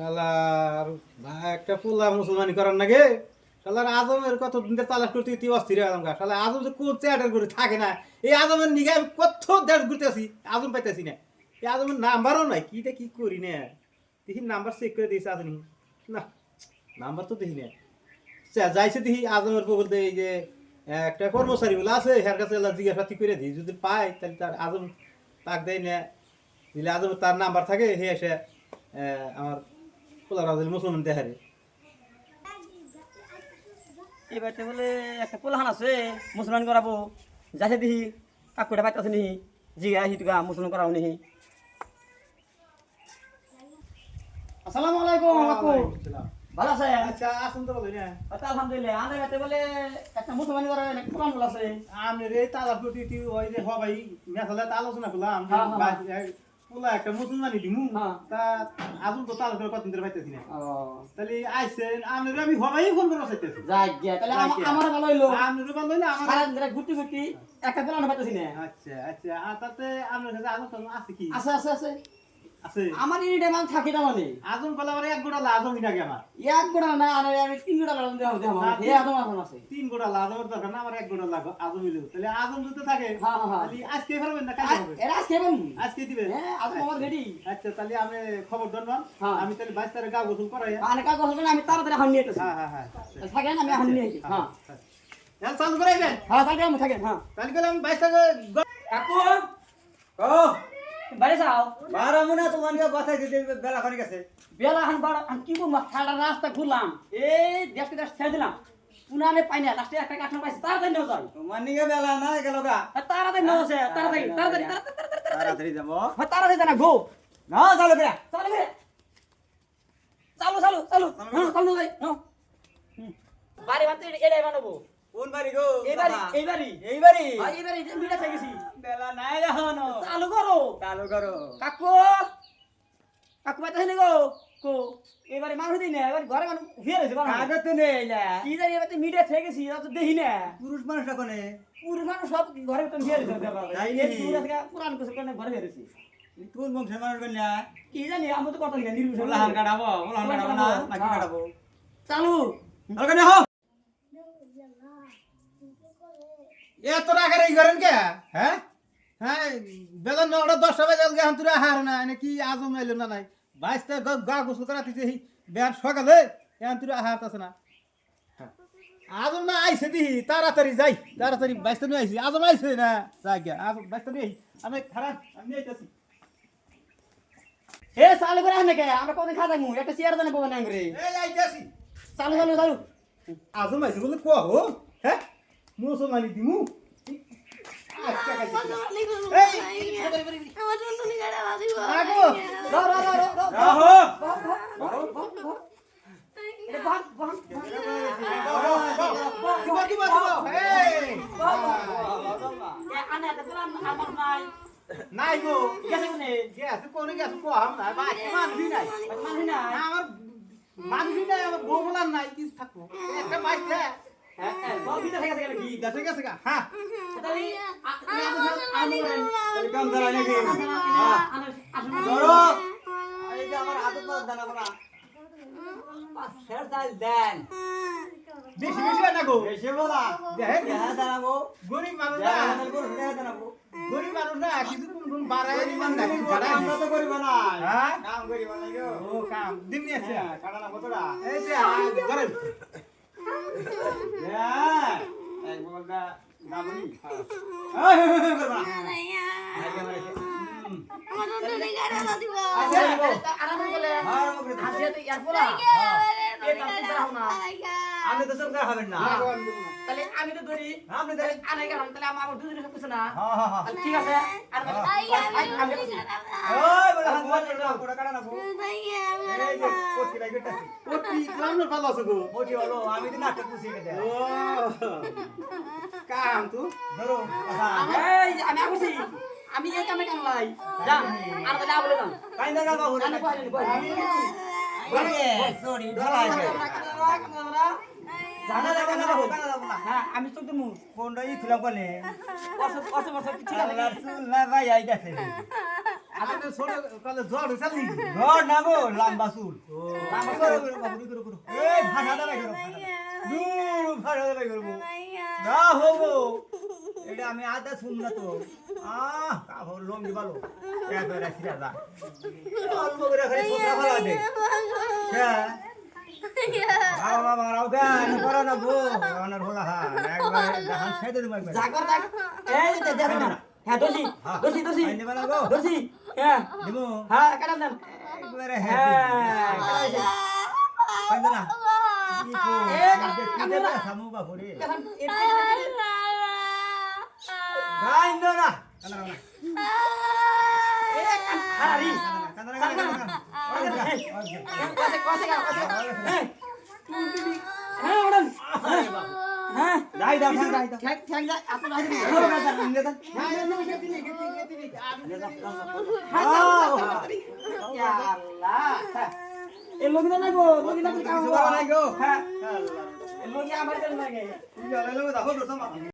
শালার ভাই, একটা পোলা মুসলমানি করার নাগে শালার আজমের কত দিন তালাশ করতে তুই অস্থির আজম গা। শালা আজম যে কোন চেয়ারের করে থাকে না, এই আজমের নিগে আমি কত দেশ ঘুরতে আসি আজম পাইতেছি না। এই আজমের নাম্বারও নাই কিটা কি করি না? দেখি নাম্বার চেক করে দিয়েছে আজমি। না, নাম্বার তো দেখি না। যা- যাইছে দেখি আজমের বলতে এই যে একটা কর্মচারী বলে আছে, হের কাছে এলা জিজ্ঞাসা করে দিই, যদি পাই তাহলে তার আজম তাক দেয় না। দিলে আজম তার নাম্বার থাকে হে এসে আমার পোলা মুসলমান দেখারে এবারতে বলে একটা পোলাহান আছে মুসলমান করাবো যাইছে দিহি কাকুটা পাইতেছে নিহি জিগা হিটুকা মুসলমান করাবো নিহি। আসসালামু আলাইকুম কাকু। ভালো আছে আচ্ছা আসুন তো বলি না আচ্ছা আলহামদুলিল্লাহ। আমাদের বাড়িতে বলে একটা মুসলমান করার একটা পোলাহান বলে আছে। আমি রে তালা প্রতি ওই যে হবাই মেথালে আলোচনা করলাম। পোলা একটা মুসলমানি দিমু হ্যাঁ। তা আজুন তো তাল করে কতদিন ধরে পাইতেছি না। তাহলে আইছেন আমি রে আমি হবাই ফোন করে চাইতেছি যাই গিয়া তাহলে। আমার ভালো হইল। আমি রে বলল আমার সারা দিন ঘুরতে ঘুরতে একটা পোলাহান পাইতেছি না। আচ্ছা আচ্ছা। আর তাতে আপনার কাছে আলোচনা আছে কি? আছে আছে আছে। আমার এই টাইম আমি থাকি না মানে। আজম কলা আমার এক গোটা নাকি আমার? এক গোটা না আর আমি তিন গোটা আমার আদম আদম আছে। তিন গোটা আজমের দরকার না আমার এক গোটা লাগো আজম তাহলে আজম যদি থাকে হ্যাঁ, হ্যাঁ, হ্যাঁ। তাহলে আজকে ফেরবেন না কালকে হবে এরা আজকে পাবি আজকে দিবে হ্যাঁ আমার রেডি আচ্ছা তাহলে আমি খবর ধরলাম হ্যাঁ। আমি তাহলে বাইশ তারিখ গা গোসল করাই মানে হবে আমি তাড়াতাড়ি হান নিয়ে হ্যাঁ হ্যাঁ হ্যাঁ। থাকেন আমি হান নিয়ে হ্যাঁ। হ্যাঁ চালু করাইবেন হ্যাঁ তাহলে আমি থাকেন হ্যাঁ। তাহলে আমি বাইশ তারিখ কাকু ও। বাড়ি যাও। বারো মনে তোমাকে বাসায় দিতে বেলা করে গেছে বেলা হান বাড়া আমি কি করব? ঠান্ডা রাস্তা ঘুরলাম। এই দেশকে দেশ ছেড়ে দিলাম। পুনানে পাই না লাস্টে একটা কাঠনা পাইছে তাড়াতাড়ি নেওয়া যায় তোমার নিকে বেলা না গেল গা। তাড়াতাড়ি নেওয়া আছে তাড়াতাড়ি তাড়াতাড়ি তাড়াতাড়ি তাড়াতাড়ি তাড়াতাড়ি। যাব। হ্যাঁ, তাড়াতাড়ি জানা গো। না চালু কে চালু রে চালু চালু চালু। হ্যাঁ চালু যাই হ্যাঁ বাড়ি বানতে এটাই বানাবো। কোন বাড়ি গো? এই বাড়ি এই বাড়ি। এই বাড়ি? ভাই এই বাড়ি মিটা থেকে গেছি। বেলা নাই এখনও। চালু করো। চালু করো। কাকু কাকু পাইতে হইলে গো? কো? এবারে মানুষ দিই না এবার ঘরে মানুষ ভিড় হয়েছে বাবা কাগজ তো নেই না। কি জানি এবার মিডিয়া থেকে গেছি তো দেখি না। পুরুষ মানুষ কোনে পুরুষ মানুষ সব ঘরে ভিতরে ভিড় হয়েছে তাই থেকে পুরান কিছু কারণে ঘরে ভিড় হয়েছে কোন বংশের মানুষ বললা কি জানি আমরা তো কথা না নির্বিষ ওলাহান কাটাবো ওলাহান কাটাবো না নাকি কাটাবো? চালু। ওখানে হো এত রাখার এই করেন কে? হ্যাঁ? হ্যাঁ বেলা নটা দশটা বাজে হান তুই আহার না এনে কি আজম এলো না নাই? বাইশ তারিখ গা গোসল করা তুই এই বেয়ার সকালে এখন তুই আহার আছে না। আজম না আইসে দিহি তাড়াতাড়ি যাই তাড়াতাড়ি বাইশ তারিখ আইসি আজম আইসে না? যাই গিয়া আজম বাইশ তারিখ আই। আমি খারাপ আমি আইতাছি। এ চালু করে আনে কে? আমরা কোন খাওয়া যাব একটা চেয়ার জানে পাবো না এই আইতাছি। চালু চালু চালু। আজম আইসে বলে হো? হ্যাঁ? মুসলমানি দিমু আচ্ছা কাছে নাই নাই গো গেছে কোনে গ্যাস কোনে গ্যাস কোহাম না বা মানুষই নাই মানুষ নাই আমার মানুষই নাই আমার বউ বলার নাই কি থাকব একটা বাইক হ্যাঁ হ্যাঁ আমার দানা। বেশি বেশি না গো। এসে বলা। দেখেন হ্যাঁ দাঁড়াবো। গরিব মানুষ না। দাঁড়াবো গরিব মানুষ না কিছু কোন বাড়ায় নিমান না। কিছু তো করিব না হ্যাঁ? কাম করিব না গো। ও কাম। দিন নিয়ে আছে হ্যাঁ না কতটা এই যে গরিব হ্যাঁ বলে হ্যাঁ মারে বলে আর মুখে হাসিয়া তো চিন্তা রাখো না আপনি তো না তাহলে আমি তো ধরি আপনি তো তাহলে আনে গেলাম তাহলে আমার আমার দুজনে সব কিছু না হ্যাঁ হ্যাঁ হ্যাঁ ঠিক আছে আর আমি ওই বলে হাত বন্ধ করো কোড়া কাটা না ভাই এই যে কোটি লাই গেটাছি ও কি গ্রামের ভালো আছে গো মোটি হলো আমি দিন একটা খুশি গেছে ও কাম তো ধরো এই আমি আগুছি আমি এই কামে কাম লাই যান আর তাহলে আবলে যান কাইন দেখা বাবু আমি হ্যাঁ আমি চোখ দিমু কোনটা ই ছিলাম বলে। হয়েছে নাকি? না গো লম্বা চুল। ও, লম্বা করো করো বাবু করো করো এই ভাষা দাঁড়াই করো ভাষা দাঁড়াই করব না হব। এটা আমি আদা শুন না তো। কাপড় লঙ্গি ভালো একবারে অল্প করে খালি হ্যাঁ। বাবা বাবা রাও কেন করো না গো অনার হলা হা একবারে দেখান ছেড়ে দেবো একবার। যা দেখ এই যে দেখো না। হ্যাঁ দোষী দোষী দোষী। আইনে বানা গো। দোষী হ্যাঁ। দিমু। হ্যাঁ কাটান দেন। একবারে হ্যাঁ হ্যাঁ কাটাইছে পাইন্দা না কি কো এ, কি দে সামু বাপুরে। এখন এর না। কান্দা না এ খারি কান্দা না কান্দা না কান্দা না কসে কসে কসে হ্যাঁ হ্যাঁ ওড়ন হ্যাঁ যাই দাও যাই দাও ঠ্যাং ঠ্যাং যা আপনি রাজি না, না, না, গেতি নি, গেতি, গেতি নি। এ লগিনা লগিনা কাম নাই গো হ্যাঁ এ লগি আমার দেন লাগে জানাইলো দেখো দোস্ত